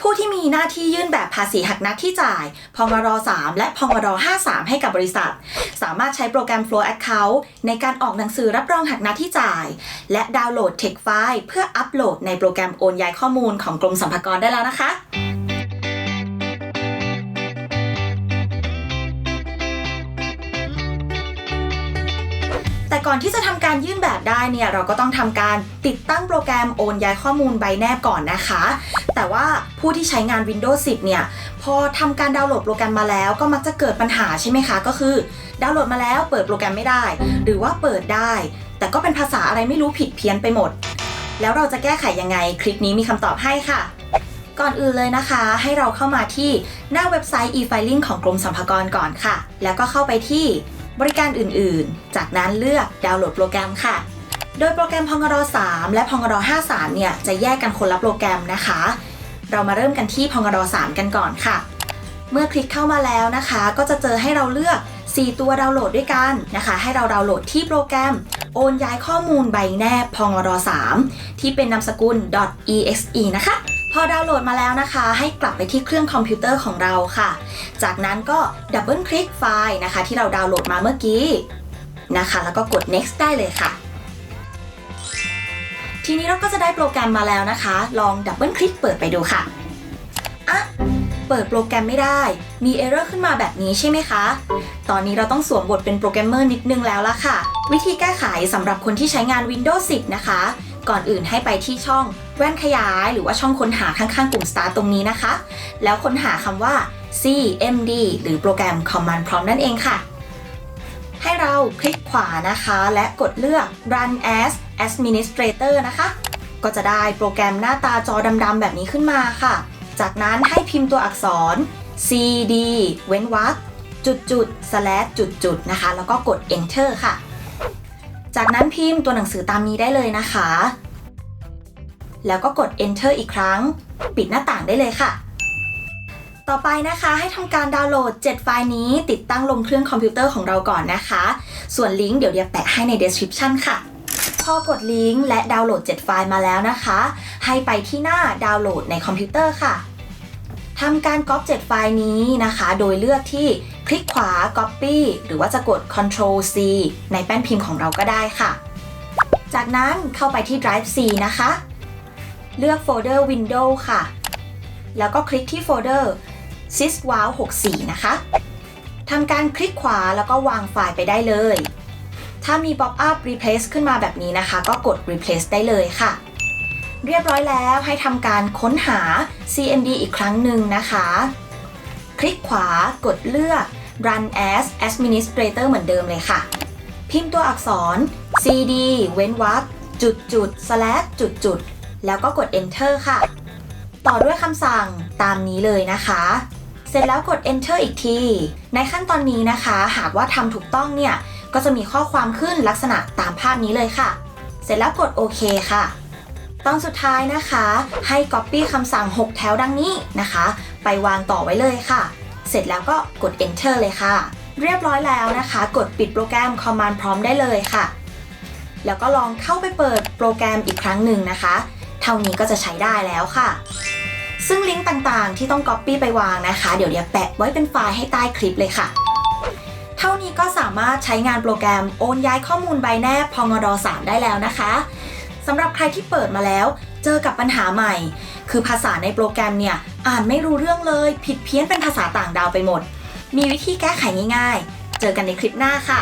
ผู้ที่มีหน้าที่ยื่นแบบภาษีหักหน้าที่จ่าย พงร3และพงร53 ให้กับบริษัท สามารถใช้โปรแกรม Flow Account ในการออกหนังสือรับรองหักหน้าที่จ่าย และดาวน์โหลด Text ไฟล์เพื่ออัปโหลดในโปรแกรมโอนย้ายข้อมูลของกรมสรรพากรได้แล้วนะคะ แต่ก่อนที่จะทำการยื่นแบบได้เนี่ยเราก็ต้องทำการติดตั้งโปรแกรมโอนย้ายข้อมูลใบแนบก่อนนะคะ แต่ว่าผู้ที่ใช้งาน Windows 10 เนี่ย พอทำการดาวน์โหลดโปรแกรมมาแล้วก็มักจะเกิดปัญหาใช่ไหมคะ ก็คือดาวน์โหลดมาแล้วเปิดโปรแกรมไม่ได้ หรือว่าเปิดได้ แต่ก็เป็นภาษาอะไรไม่รู้ผิดเพี้ยนไปหมด แล้วเราจะแก้ไขยังไง คลิปนี้มีคำตอบให้ค่ะก่อนอื่นเลยนะคะ ให้เราเข้ามาที่หน้าเว็บไซต์ e-filing ของกรมสรรพากรก่อนค่ะ แล้วก็เข้าไปที่ บริการอื่นๆ จากนั้นเลือกดาวน์โหลดโปรแกรมค่ะ โดยโปรแกรมพงร3และพงร53เนี่ยจะแยกกันคนละโปรแกรมนะคะ เรามาเริ่มกันที่พงร3กันก่อนค่ะ เมื่อคลิกเข้ามาแล้วนะคะ ก็จะเจอให้เราเลือก 4 ตัวดาวน์โหลดด้วยกันนะคะ ให้เราดาวน์โหลดที่โปรแกรมโอนย้ายข้อมูลใบแนบพงร3ที่เป็นนามสกุล .exe นะคะ พอดาวน์โหลดมาแล้วนะคะ ให้กลับไปที่เครื่องคอมพิวเตอร์ของเราค่ะ จากนั้นก็ดับเบิลคลิกไฟล์นะคะ ที่เราดาวน์โหลดมาเมื่อกี้นะคะ แล้วก็กด next ได้เลยค่ะ ทีนี้เราก็จะได้โปรแกรมมาแล้วนะคะ ลองดับเบิลคลิกเปิดไปดูค่ะอะเปิดโปรแกรมไม่ได้ มีเอ r ร์ขึ้นมาแบบนี้ใช่ไหมคะ ตอนนี้เราต้องสวมบทเป็นโปรแกรมเมอร์นิดนึงแล้วละค่ะ วิธีแก้ไขสำหรับคนที่ใช้งาน Windows 10 นะคะ ก่อนอื่นให้ไปที่ช่องแว่นขยายหรือว่าช่องค้นหาข้างๆ ปุ่ม Start ตรงนี้นะคะ แล้วค้นหาคำว่า CMD หรือโปรแกรม Command Prompt นั่นเองค่ะ ให้เราคลิกขวานะคะ และกดเลือก Run as Administrator นะคะ ก็จะได้โปรแกรมหน้าตาจอดำๆแบบนี้ขึ้นมาค่ะ จากนั้นให้พิมพ์ตัวอักษร cd เว้นวรรคจุดจุด slash จุดจุดนะคะ แล้วก็กด enter ค่ะ จากนั้นพิมพ์ตัวหนังสือตามนี้ได้เลยนะคะ แล้วก็กด enter อีกครั้ง ปิดหน้าต่างได้เลยค่ะต่อไปนะคะให้ทำการดาวน์โหลด 7 ไฟล์นี้ติดตั้งลงเครื่องคอมพิวเตอร์ของเราก่อนนะคะ ส่วนลิงก์เดี๋ยวเดียแปะให้ใน description ค่ะ พอกดลิงก์และดาวน์โหลด 7 ไฟล์มาแล้วนะคะ ให้ไปที่หน้าดาวน์โหลดในคอมพิวเตอร์ค่ะทำการก๊อป 7 ไฟล์นี้นะคะ โดยเลือกที่ ลิกขวา Copy หรือว่าจะกด Ctrl C ในแป้นพิมพ์ของเราก็ได้ค่ะ จากนั้นเข้าไปที่ Drive C นะคะ เลือกโฟลเดอร์ Windows ค่ะ แล้วก็คลิกที่โฟลเดอร์ syswow 64 นะคะทำการคลิกขวาแล้วก็วางไฟล์ไปได้เลย ถ้ามี pop up replace ขึ้นมาแบบนี้นะคะ ก็กด replace ได้เลยค่ะ เรียบร้อยแล้วให้ทำการค้นหา CMD อีกครั้งหนึ่งนะคะ คลิกขวากดเลือก run as administrator เหมือนเดิมเลยค่ะ พิมพ์ตัวอักษร cd เว้นวรรคจุดจุด slash จุดจุด แล้วก็กด enter ค่ะ ต่อด้วยคำสั่งตามนี้เลยนะคะ เสร็จแล้วกด enter อีกที ในขั้นตอนนี้นะคะ หากว่าทำถูกต้องเนี่ย ก็จะมีข้อความขึ้นลักษณะตามภาพนี้เลยค่ะ เสร็จแล้วกดโอเคค่ะตอนสุดท้ายนะคะ ให้ Copy คำสั่ง 6 แถวดังนี้นะคะ ไปวางต่อไว้เลยค่ะ เสร็จแล้วก็กด Enter เลยค่ะ เรียบร้อยแล้วนะคะ กดปิดโปรแกรม Command Prompt ได้เลยค่ะ แล้วก็ลองเข้าไปเปิดโปรแกรมอีกครั้งหนึ่งนะคะ เท่านี้ก็จะใช้ได้แล้วค่ะ ซึ่งลิงก์ต่างๆ ที่ต้อง Copy ไปวางนะคะ เดี๋ยวเดี๋ยวแปะไว้เป็นไฟล์ให้ใต้คลิปเลยค่ะเท่านี้ก็สามารถใช้งานโปรแกรมโอนย้ายข้อมูลใบแนบพงร3ได้แล้วนะคะสำหรับใครที่เปิดมาแล้ว เจอกับปัญหาใหม่ คือภาษาในโปรแกรมเนี่ย อ่านไม่รู้เรื่องเลย ผิดเพี้ยนเป็นภาษาต่างดาวไปหมด มีวิธีแก้ไขง่ายๆ เจอกันในคลิปหน้าค่ะ